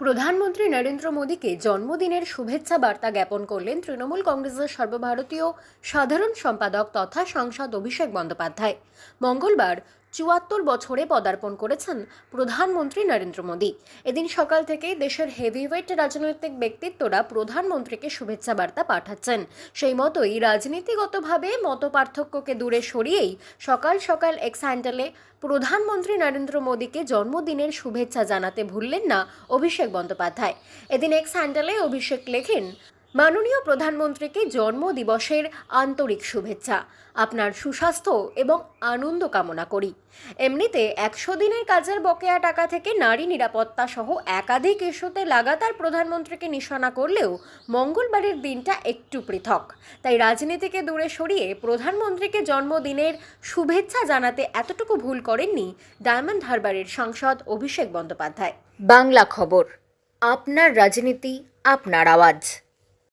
প্রধানমন্ত্রী নরেন্দ্র মোদীকে জন্মদিনের শুভেচ্ছা বার্তা জ্ঞাপন করলেন তৃণমূল কংগ্রেসের সর্বভারতীয় সাধারণ সম্পাদক তথা সংসদ অভিষেক বন্দ্যোপাধ্যায়। মঙ্গলবার চুয়াত্তর বছরে পদার্পণ করেছেন প্রধানমন্ত্রী নরেন্দ্র মোদী। এদিন সকাল থেকেই দেশের হেভিওয়েট রাজনৈতিক ব্যক্তিত্বরা প্রধানমন্ত্রীকে শুভেচ্ছা বার্তা পাঠাচ্ছেন। সেই মতোই রাজনীতিগতভাবে মতপার্থক্যকে দূরে সরিয়েই সকাল সকাল এক্স হ্যান্ডেলে প্রধানমন্ত্রী নরেন্দ্র মোদীকে জন্মদিনের শুভেচ্ছা জানাতে ভুললেন না অভিষেক বন্দ্যোপাধ্যায়। এদিন এক্স হ্যান্ডেলে অভিষেক লেখেন মাননীয় প্রধানমন্ত্রীকে জন্ম দিবসের আন্তরিক শুভেচ্ছা। আপনার সুস্বাস্থ্য এবং আনন্দ কামনা করি। এমনিতে একশো দিনের কাজের বকেয়া টাকা থেকে নারী নিরাপত্তা সহ একাধিক ইস্যুতে লাগাতার প্রধানমন্ত্রীকে নিশানা করলেও মঙ্গলবারের দিনটা একটু পৃথক। তাই রাজনীতিকে দূরে সরিয়ে প্রধানমন্ত্রীকে জন্মদিনের শুভেচ্ছা জানাতে এতটুকু ভুল করেননি ডায়মন্ড হারবারের সাংসদ অভিষেক বন্দ্যোপাধ্যায়। বাংলা খবর, আপনার রাজনীতি, আপনার আওয়াজ।